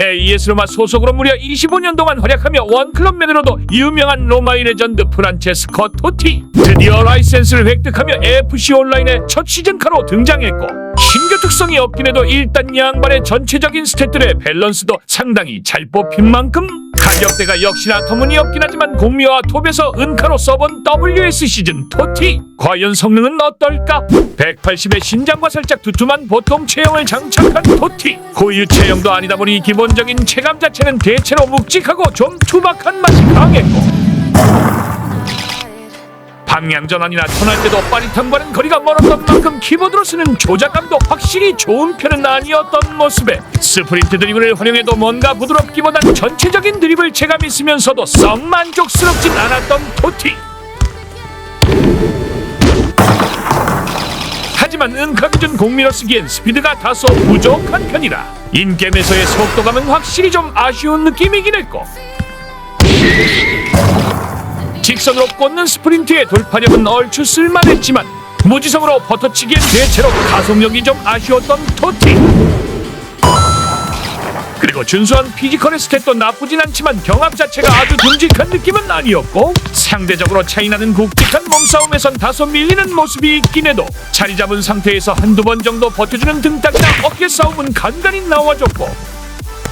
AES 로마 소속으로 무려 25년 동안 활약하며 원클럽 맨으로도 유명한 로마의 레전드 프란체스코 토티. 드디어 라이센스를 획득하며 FC 온라인의 첫 시즌카로 등장했고 신규 특성이 없긴 해도 일단 양반의 전체적인 스탯들의 밸런스도 상당히 잘 뽑힌 만큼 가격대가 역시나 터무니없긴 하지만 공미와 톱에서 은카로 써본 WS 시즌 토티. 과연 성능은 어떨까? 180의 신장과 살짝 두툼한 보통 체형을 장착한 토티. 고유 체형도 아니다 보니 기본적인 체감 자체는 대체로 묵직하고 좀 투박한 맛이 강했고 방향 전환이나 턴할 때도 빠릿함과는 거리가 멀었던 만큼 키보드로 쓰는 조작감도 확실히 좋은 편은 아니었던 모습에 스프린트 드리블을 활용해도 뭔가 부드럽기보단 전체적인 드리블 체감이 있으면서도 썩 만족스럽진 않았던 토티. 하지만 은카 기준 공미러 쓰기엔 스피드가 다소 부족한 편이라 인게임에서의 속도감은 확실히 좀 아쉬운 느낌이긴 했고 직선으로 꽂는 스프린트의 돌파력은 얼추 쓸만했지만 무지성으로 버터치기엔 대체로 가속력이 좀 아쉬웠던 토티. 그리고 준수한 피지컬의 스탯도 나쁘진 않지만 경합 자체가 아주 듬직한 느낌은 아니었고 상대적으로 차이나는 굵직한 몸싸움에선 다소 밀리는 모습이 있긴 해도 자리 잡은 상태에서 한두 번 정도 버텨주는 등딱이나 어깨 싸움은 간간히 나와줬고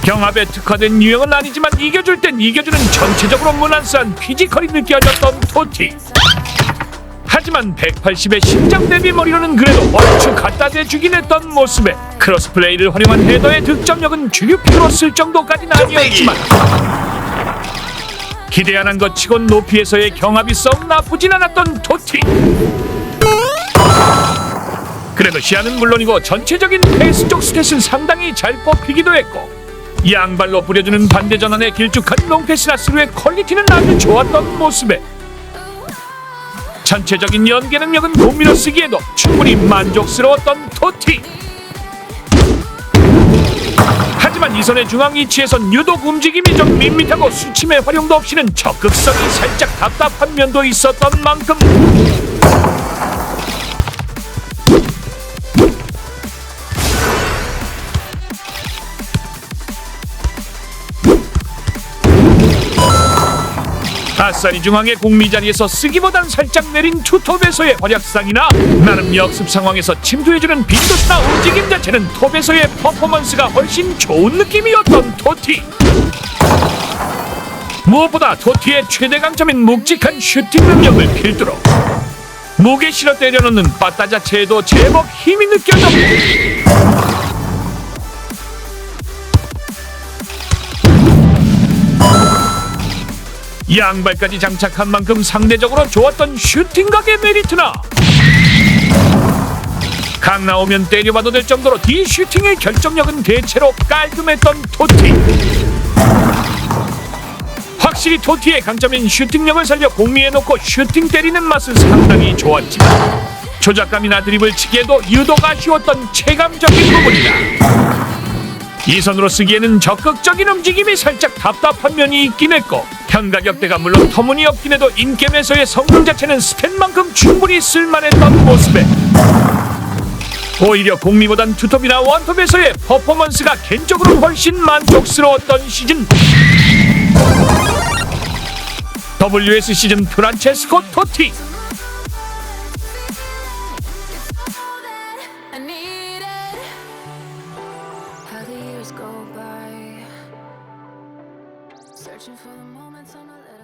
경합에 특화된 유형은 아니지만 이겨줄 땐 이겨주는 전체적으로 무난스한 피지컬이 느껴졌던 토티. 하지만 180의 신장 대비 머리로는 그래도 얼추 갖다 대주긴 했던 모습에 크로스플레이를 활용한 헤더의 득점력은 주류픽으로 쓸 정도까지는 아니었지만 기대하는 것 치곤 높이에서의 경합이 썩 나쁘진 않았던 토티. 그래도 시야는 물론이고 전체적인 페이스 쪽 스탯은 상당히 잘 뽑히기도 했고 양발로 뿌려주는 반대 전환의 길쭉한 롱패스나 스루의 퀄리티는 아주 좋았던 모습에 전체적인 연계 능력은 공미로 쓰기에도 충분히 만족스러웠던 토티. 하지만 이선의 중앙 위치에선 유독 움직임이 좀 밋밋하고 수침의 활용도 없이는 적극성이 살짝 답답한 면도 있었던 만큼 아싸리 중앙의 공미 자리에서 쓰기보단 살짝 내린 투톱에서의 활약상이나 나름 역습 상황에서 침투해주는 빈도수나 움직임 자체는 톱에서의 퍼포먼스가 훨씬 좋은 느낌이었던 토티. 무엇보다 토티의 최대 강점인 묵직한 슈팅 능력을 필두로 목에 실어 때려넣는 빠따 자체에도 제법 힘이 느껴졌고 양발까지 장착한 만큼 상대적으로 좋았던 슈팅각의 메리트나. 각 나오면 때려봐도 될 정도로 뒤 슈팅의 결정력은 대체로 깔끔했던 토티. 확실히 토티의 강점인 슈팅력을 살려 공미해놓고 슈팅 때리는 맛은 상당히 좋았지만 조작감이나 드리블 치기에도 유독 아쉬웠던 체감적인 부분이다 이 선으로 쓰기에는 적극적인 움직임이 살짝 답답한 면이 있긴 했고 현 가격대가 물론 터무니없긴 해도 인게임에서의 성능 자체는 스탯만큼 충분히 쓸만했던 모습에 오히려 공미보단 투톱이나 원톱에서의 퍼포먼스가 개인적으로 훨씬 만족스러웠던 시즌. WS 시즌 프란체스코 토티 the years go by, searching for the moments on a letter.